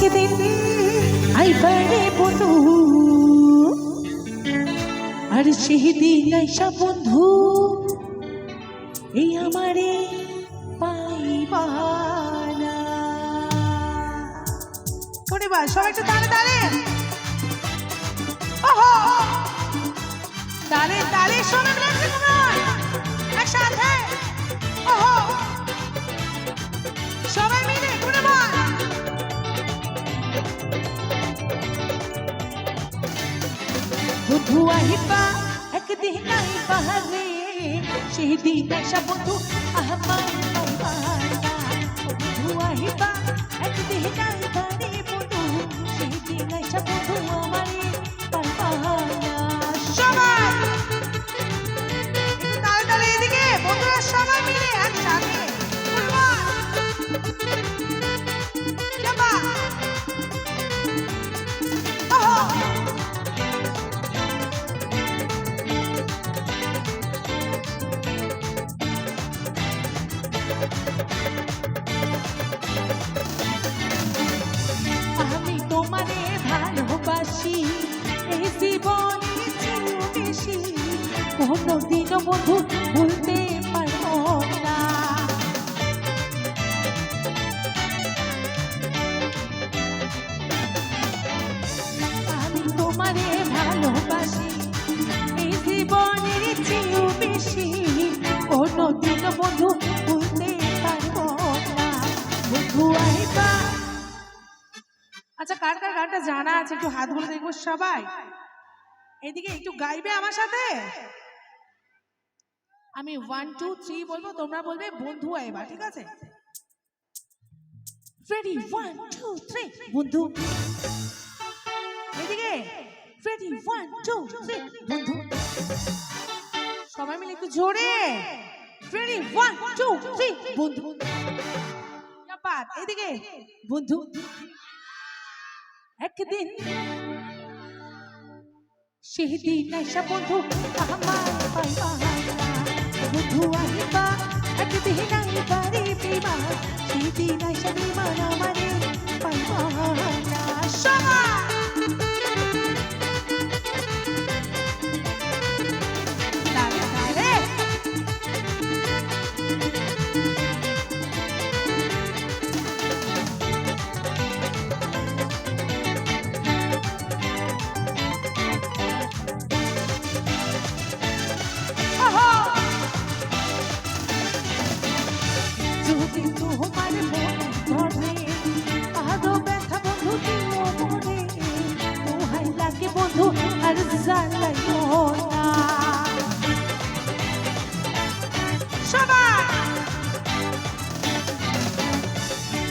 একদিন আইবারে বন্ধু আর সেদিন আইসা বন্ধু, এই আমারে পাইবানা ওরে বা, সবাই একটু দাঁড়ে দাঁড়ে বন্ধু আহিবা একদিন আইবা রে সেই দিন আসা বন্ধু আহবা বন্ধু আহিবা একদিন আইবা আমি তোমারে ভালোবাসি, এই জীবনে চির বেশি। কোনোদিনও বন্ধু আমি তোমারে ভালোবাসি, এই জীবনের চেয়েও বেশি। কোনোদিনও বন্ধু জানা আছে, একটু হাত হাতগুলো দেখব সবাই। এদিকে একটু গাইবে আমার সাথে? আমি ওয়ান টু থ্রি বলব, তোমরা বলবে বন্ধু আইবা ঠিক আছে? রেডি ওয়ান টু থ্রি বন্ধু। এদিকে? রেডি ওয়ান টু থ্রি বন্ধু। সবাই মিলে একটু জোরে। রেডি ওয়ান টু থ্রি বন্ধু। এদিকে। বন্ধু। একদিন সেদিন আইসা বন্ধু, আমার পাইবা বন্ধু আহিবা, একদিন আইবা রে বিমা সেদিন আইসা বিমান আমারে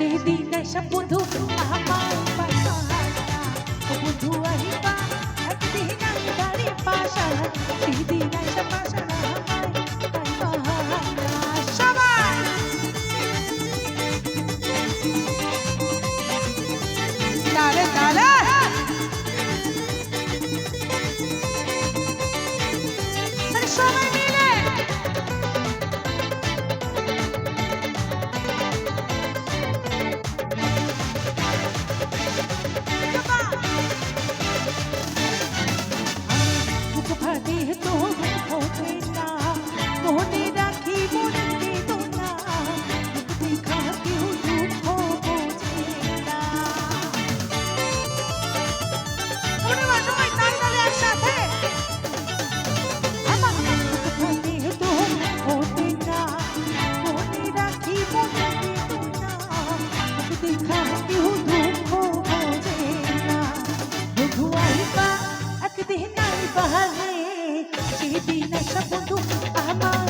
সেদিন এসব বন্ধু আমার বন্ধু আহিবা একদিন বাড়ি পাশা সেদিন এসব পাশা দেহ নাই বাহারে যেদিন সব বন্ধু আমার